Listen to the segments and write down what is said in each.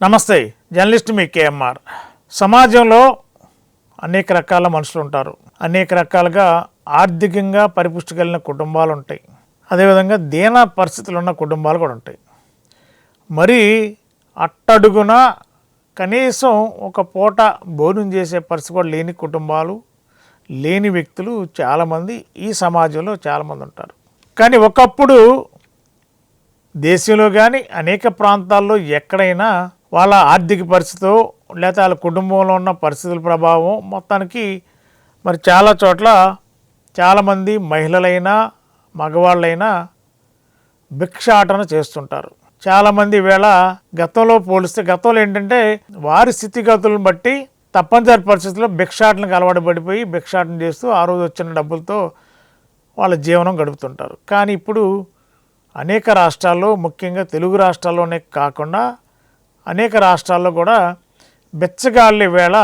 నమస్తే జర్నలిస్ట్ మీ కేఎంఆర్. సమాజంలో అనేక రకాల మనుషులు ఉంటారు. అనేక రకాలుగా ఆర్థికంగా పరిపుష్టి కలిగిన కుటుంబాలు ఉంటాయి. అదేవిధంగా దీన పరిస్థితులు ఉన్న కుటుంబాలు కూడా ఉంటాయి. మరి అట్టడుగున కనీసం ఒక పూట భోజనం చేసే పరిస్థితి కూడా లేని కుటుంబాలు లేని వ్యక్తులు చాలామంది ఈ సమాజంలో చాలామంది ఉంటారు. కానీ ఒకప్పుడు దేశంలో కానీ అనేక ప్రాంతాల్లో ఎక్కడైనా వాళ్ళ ఆర్థిక పరిస్థితో లేకపోతే వాళ్ళ కుటుంబంలో ఉన్న పరిస్థితుల ప్రభావం మొత్తానికి మరి చాలా చోట్ల చాలామంది మహిళలైనా మగవాళ్ళైనా భిక్షాటన చేస్తుంటారు. చాలామంది వేళ గతంలో పోలిస్తే గతంలో ఏంటంటే వారి స్థితిగతులను బట్టి తప్పనిసరి పరిస్థితుల్లో భిక్షాటనకు అలవాటు పడిపోయి భిక్షాటన చేస్తూ ఆ రోజు వచ్చిన డబ్బులతో వాళ్ళ జీవనం గడుపుతుంటారు. కానీ ఇప్పుడు అనేక రాష్ట్రాల్లో ముఖ్యంగా తెలుగు రాష్ట్రాల్లోనే కాకుండా అనేక రాష్ట్రాల్లో కూడా బెచ్చగాళ్ళ వేళ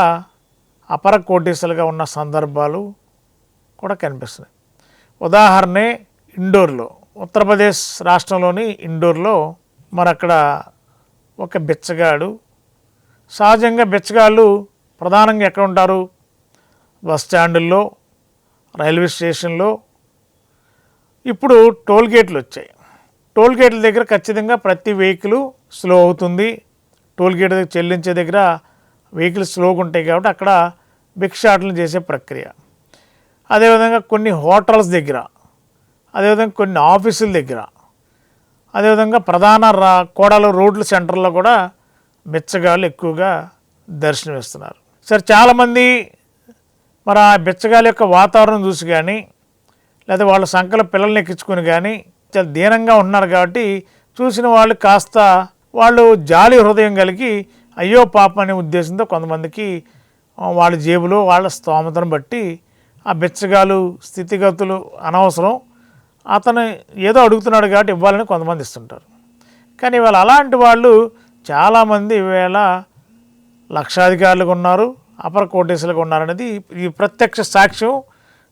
అపర కోటీసులుగా ఉన్న సందర్భాలు కూడా కనిపిస్తున్నాయి. ఉదాహరణే ఇండోర్లో ఉత్తరప్రదేశ్ రాష్ట్రంలోని ఇండోర్లో మరి అక్కడ ఒక బిచ్చగాడు సహజంగా బిచ్చగాళ్ళు ప్రధానంగా ఎక్కడ ఉంటారు? బస్ స్టాండుల్లో రైల్వే స్టేషన్లో. ఇప్పుడు టోల్ గేట్లు వచ్చాయి. టోల్ గేట్ల దగ్గర ఖచ్చితంగా ప్రతి వెహికల్ స్లో అవుతుంది. టోల్ గేట్ దగ్గర చెల్లించే దగ్గర వెహికల్స్ స్లోగా ఉంటాయి కాబట్టి అక్కడ భిక్షాటనలు చేసే ప్రక్రియ. అదేవిధంగా కొన్ని హోటల్స్ దగ్గర అదేవిధంగా కొన్ని ఆఫీసుల దగ్గర అదేవిధంగా ప్రధాన రా కోడల రోడ్ల సెంటర్లో కూడా బిచ్చగాళ్ళు ఎక్కువగా దర్శనమిస్తున్నారు సరే చాలామంది మరి ఆ బిచ్చగాళ్ళ యొక్క వాతావరణం చూసి కానీ లేదా వాళ్ళ సంకల పిల్లల్ని ఎక్కించుకుని కానీ చాలా దీనంగా ఉన్నారు కాబట్టి చూసిన వాళ్ళు కాస్త వాళ్ళు జాలి హృదయం కలిగి అయ్యో పాపం అనే ఉద్దేశంతో కొంతమందికి వాళ్ళ జేబులో వాళ్ళ స్తోమతను బట్టి ఆ బిచ్చగాలు స్థితిగతులు అనవసరం. అతను ఏదో అడుగుతున్నాడు కాబట్టి ఇవ్వాలని కొంతమంది ఇస్తుంటారు. కానీ ఇవాళ అలాంటి వాళ్ళు చాలామంది ఈవేళ లక్షాధికారులుగా ఉన్నారు అపర కోటేశ్వరులుగా ఉన్నారనేది ఈ ప్రత్యక్ష సాక్ష్యం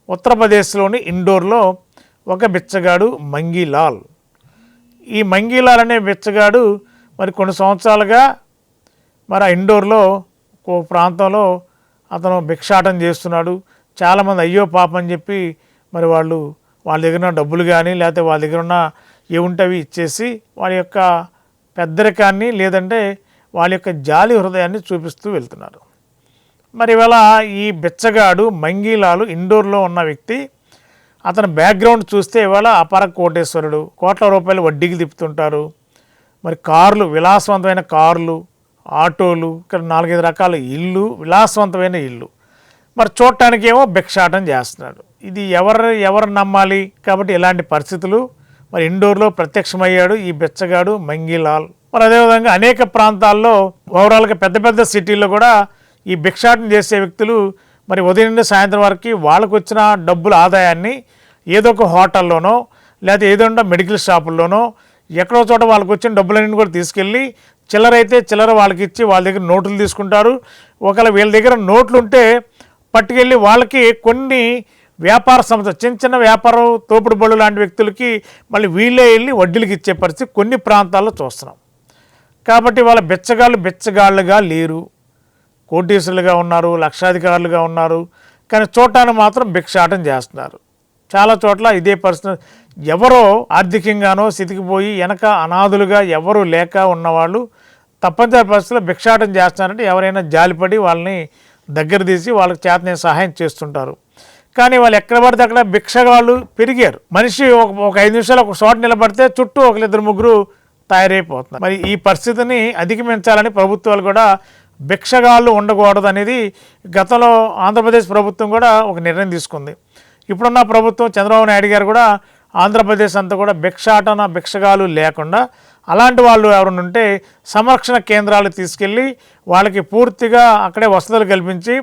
ఉత్తరప్రదేశ్లోని ఇండోర్లో ఒక బిచ్చగాడు మంగీలాల్. ఈ మంగీలాల్ అనే బిచ్చగాడు మరి కొన్ని సంవత్సరాలుగా మరి ఆ ఇండోర్లో ఓ ప్రాంతంలో అతను భిక్షాటం చేస్తున్నాడు. చాలామంది అయ్యో పాపం అని చెప్పి మరి వాళ్ళు వాళ్ళ దగ్గర ఉన్న డబ్బులు కానీ లేకపోతే వాళ్ళ దగ్గర ఉన్న ఏముంటవి ఇచ్చేసి వాళ్ళ యొక్క పెద్దరికాన్ని లేదంటే వాళ్ళ యొక్క జాలి హృదయాన్ని చూపిస్తూ వెళ్తున్నారు. మరి ఇవాళ ఈ బిచ్చగాడు మంగీలాలు ఇండోర్లో ఉన్న వ్యక్తి అతని బ్యాక్గ్రౌండ్ చూస్తే ఇవాళ అపర కోటేశ్వరుడు. కోట్ల రూపాయలు వడ్డీకి తిప్పుతుంటారు. మరి కార్లు విలాసవంతమైన కార్లు ఆటోలు ఇక్కడ నాలుగైదు రకాల ఇల్లు విలాసవంతమైన ఇల్లు. మరి చూడటానికి ఏమో భిక్షాటం చేస్తున్నాడు. ఇది ఎవరు ఎవరు నమ్మాలి? కాబట్టి ఇలాంటి పరిస్థితులు మరి ఇండోర్లో ప్రత్యక్షమయ్యాడు ఈ బిచ్చగాడు మంగిలాల్. మరి అదేవిధంగా అనేక ప్రాంతాల్లో ఓవరాల్గా పెద్ద పెద్ద సిటీల్లో కూడా ఈ భిక్షాటం చేసే వ్యక్తులు మరి ఉదయం నుండి సాయంత్రం వరకు వాళ్ళకు వచ్చిన డబ్బుల ఆదాయాన్ని ఏదో ఒక హోటల్లోనో లేకపోతే ఏదో మెడికల్ షాపుల్లోనో ఎక్కడో చోట వాళ్ళకి వచ్చిన డబ్బులన్నీ కూడా తీసుకెళ్ళి చిల్లర అయితే చిల్లర వాళ్ళకి ఇచ్చి వాళ్ళ దగ్గర నోట్లు తీసుకుంటారు. ఒకవేళ వీళ్ళ దగ్గర నోట్లు ఉంటే పట్టుకెళ్ళి వాళ్ళకి కొన్ని వ్యాపార సంస్థ చిన్న చిన్న వ్యాపారం తోపుడు బళ్ళు లాంటి వ్యక్తులకి మళ్ళీ వీళ్ళే వెళ్ళి వడ్డీలకి ఇచ్చే పరిస్థితి కొన్ని ప్రాంతాల్లో చూస్తున్నాం. కాబట్టి వాళ్ళ బిచ్చగాళ్ళు బిచ్చగాళ్ళుగా లేరు. కోటీసులుగా ఉన్నారు లక్షాధికారులుగా ఉన్నారు. కానీ చూడటానికి మాత్రం భిక్షాటం చేస్తున్నారు. చాలా చోట్ల ఇదే పరిస్థితి ఎవరో ఆర్థికంగానో సితికిపోయి వెనక అనాథులుగా ఎవరు లేక ఉన్నవాళ్ళు తప్పనిసరి పరిస్థితుల్లో భిక్షాటం చేస్తున్నారంటే ఎవరైనా జాలిపడి వాళ్ళని దగ్గర తీసి వాళ్ళకి చేతనే సహాయం చేస్తుంటారు. కానీ వాళ్ళు ఎక్కడ పడితే అక్కడ భిక్షగాళ్ళు పెరిగారు. మనిషి ఒక ఒక ఐదు నిమిషాలు ఒక చోట నిలబడితే చుట్టూ ఒకరిద్దరు ముగ్గురు తయారైపోతున్నారు. మరి ఈ పరిస్థితిని అధిగమించాలని ప్రభుత్వాలు కూడా భిక్షగాళ్ళు ఉండకూడదు అనేది గతంలో ఆంధ్రప్రదేశ్ ప్రభుత్వం కూడా ఒక నిర్ణయం తీసుకుంది. ఇప్పుడున్న ప్రభుత్వం చంద్రబాబు నాయుడు గారు కూడా ఆంధ్రప్రదేశ్ అంతా కూడా భిక్షాటన భిక్షగాలు లేకుండా అలాంటి వాళ్ళు ఎవరైనా ఉంటే సంరక్షణ కేంద్రాలు తీసుకెళ్ళి వాళ్ళకి పూర్తిగా అక్కడే వసతులు కల్పించి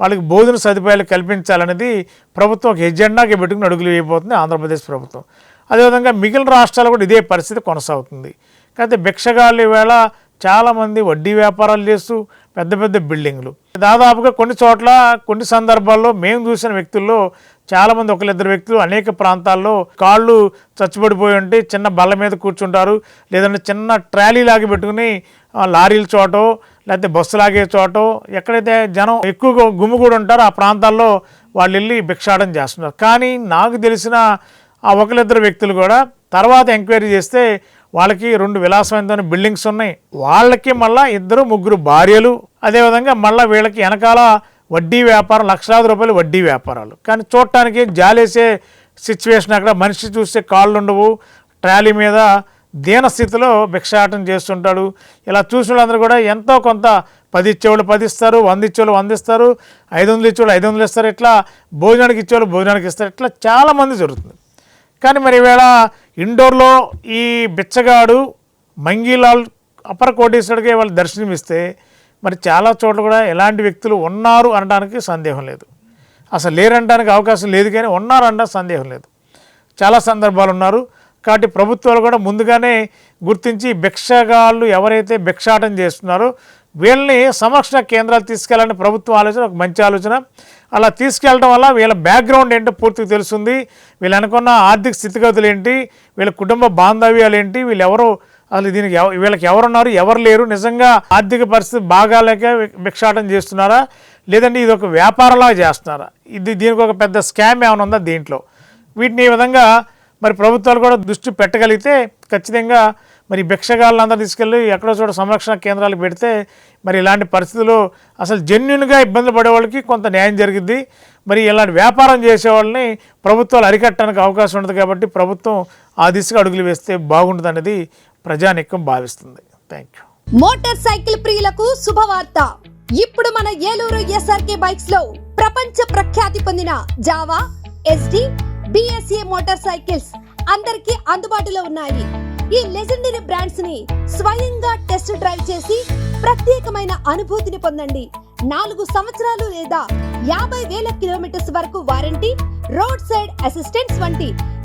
వాళ్ళకి భోజన సదుపాయాలు కల్పించాలనేది ప్రభుత్వం ఒక ఎజెండాకి పెట్టుకుని అడుగులు వేయబోతుంది ఆంధ్రప్రదేశ్ ప్రభుత్వం. అదేవిధంగా మిగిలిన రాష్ట్రాలు కూడా ఇదే పరిస్థితి కొనసాగుతుంది. కాకపోతే భిక్షగాళ్ళు ఈవేళ చాలామంది వడ్డీ వ్యాపారాలు చేస్తూ పెద్ద పెద్ద బిల్డింగ్లు. దాదాపుగా కొన్ని చోట్ల కొన్ని సందర్భాల్లో మేము చూసిన వ్యక్తుల్లో చాలామంది ఒకరిద్దరు వ్యక్తులు అనేక ప్రాంతాల్లో కాళ్ళు చచ్చిపడిపోయి ఉంటే చిన్న బల్ల మీద కూర్చుంటారు. లేదంటే చిన్న ట్రాలీ లాగి పెట్టుకుని లారీల చోటో లేకపోతే బస్సు లాగే చోటో ఎక్కడైతే జనం ఎక్కువగా గుమ్మిగూడి ఉంటారో ఆ ప్రాంతాల్లో వాళ్ళు వెళ్ళి భిక్షాటం చేస్తున్నారు. కానీ నాకు తెలిసిన ఆ ఒకరిద్దరు వ్యక్తులు కూడా తర్వాత ఎంక్వైరీ చేస్తే వాళ్ళకి రెండు విలాసమైన బిల్డింగ్స్ ఉన్నాయి. వాళ్ళకి మళ్ళీ ఇద్దరు ముగ్గురు భార్యలు అదేవిధంగా మళ్ళీ వీళ్ళకి వెనకాల వడ్డీ వ్యాపారం లక్షలాది రూపాయలు వడ్డీ వ్యాపారాలు. కానీ చూడటానికి జాలేసే సిచ్యువేషన్ అక్కడ. మనిషి చూస్తే కాళ్ళు ఉండవు ట్రాలీ మీద దీన స్థితిలో భిక్షాటం చేస్తుంటాడు. ఇలా చూసిన వాళ్ళందరూ కూడా ఎంతో కొంత పది ఇచ్చేవాళ్ళు పది ఇస్తారు వంద ఇచ్చేవాళ్ళు వంద ఇస్తారు ఐదు వందలు ఇచ్చేవాళ్ళు ఐదు వందలు ఇస్తారు ఇట్లా భోజనానికి ఇచ్చేవాళ్ళు భోజనానికి ఇస్తారు ఇట్లా చాలామంది జరుగుతుంది. కానీ మరి ఈవేళ ఇండోర్లో ఈ బిచ్చగాడు మంగీలాల్ అప్పర్ కోటేశ్వరుడికి వాళ్ళు దర్శనమిస్తే మరి చాలా చోట్ల కూడా ఎలాంటి వ్యక్తులు ఉన్నారు అనడానికి సందేహం లేదు. అసలు లేరనడానికి అవకాశం లేదు కానీ ఉన్నారు అనడానికి సందేహం లేదు. చాలా సందర్భాలు ఉన్నారు. కాబట్టి ప్రభుత్వాలు కూడా ముందుగానే గుర్తించి భిక్షగాళ్ళు ఎవరైతే భిక్షాటం చేస్తున్నారో వీళ్ళని సంరక్షణ కేంద్రాలు తీసుకెళ్ళాలని ప్రభుత్వం ఆలోచన ఒక మంచి ఆలోచన. అలా తీసుకెళ్ళడం వల్ల వీళ్ళ బ్యాక్గ్రౌండ్ ఏంటో పూర్తిగా తెలుస్తుంది. వీళ్ళు అనుకున్న ఆర్థిక స్థితిగతులు ఏంటి? వీళ్ళ కుటుంబ బాంధవ్యాలు ఏంటి? వీళ్ళు ఎవరో అసలు దీనికి వీళ్ళకి ఎవరున్నారు ఎవరు లేరు నిజంగా ఆర్థిక పరిస్థితి బాగాలేక భిక్షాటం చేస్తున్నారా? లేదంటే ఇది ఒక వ్యాపారలా చేస్తున్నారా? ఇది దీనికి ఒక పెద్ద స్కామ్ ఏమైనా ఉందా దీంట్లో? వీటిని ఈ విధంగా మరి ప్రభుత్వాలు కూడా దృష్టి పెట్టగలిగితే ఖచ్చితంగా మరి భిక్షగాళ్ళందరూ తీసుకెళ్ళి ఎక్కడో చోట సంరక్షణ కేంద్రాలకు పెడితే మరి ఇలాంటి పరిస్థితులు అసలు జెన్యున్గా ఇబ్బందులు పడే వాళ్ళకి కొంత న్యాయం జరిగింది మరి ఇలాంటి వ్యాపారం చేసే వాళ్ళని ప్రభుత్వాలు అరికట్టడానికి అవకాశం ఉండదు కాబట్టి ప్రభుత్వం ఆ దిశగా అడుగులు వేస్తే బాగుంటుంది అనేది ప్రజానికం భావిస్తుంది థ్యాంక్ యూ మోటార్ సైకిల్ ప్రియులకు శుభవార్త. ఇప్పుడు మన ఏలూరు ఎస్ఆర్కే బైక్స్లో ప్రపంచ ప్రఖ్యాతి పొందిన Java SD BSA motor cycles అందరికీ అందుబాటులో ఉన్నాయి. ఈ లెజెండరీ బ్రాండ్స్ని స్వయంగా టెస్ట్ డ్రైవ్ చేసి ప్రత్యేకమైన అనుభూతిని పొందండి. నాలుగు సంవత్సరాలు లేదా యాభై వేల కిలోమీటర్స్ వరకు వారంటీ రోడ్ సైడ్ అసిస్టెంట్స్ వంటి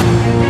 Thank you.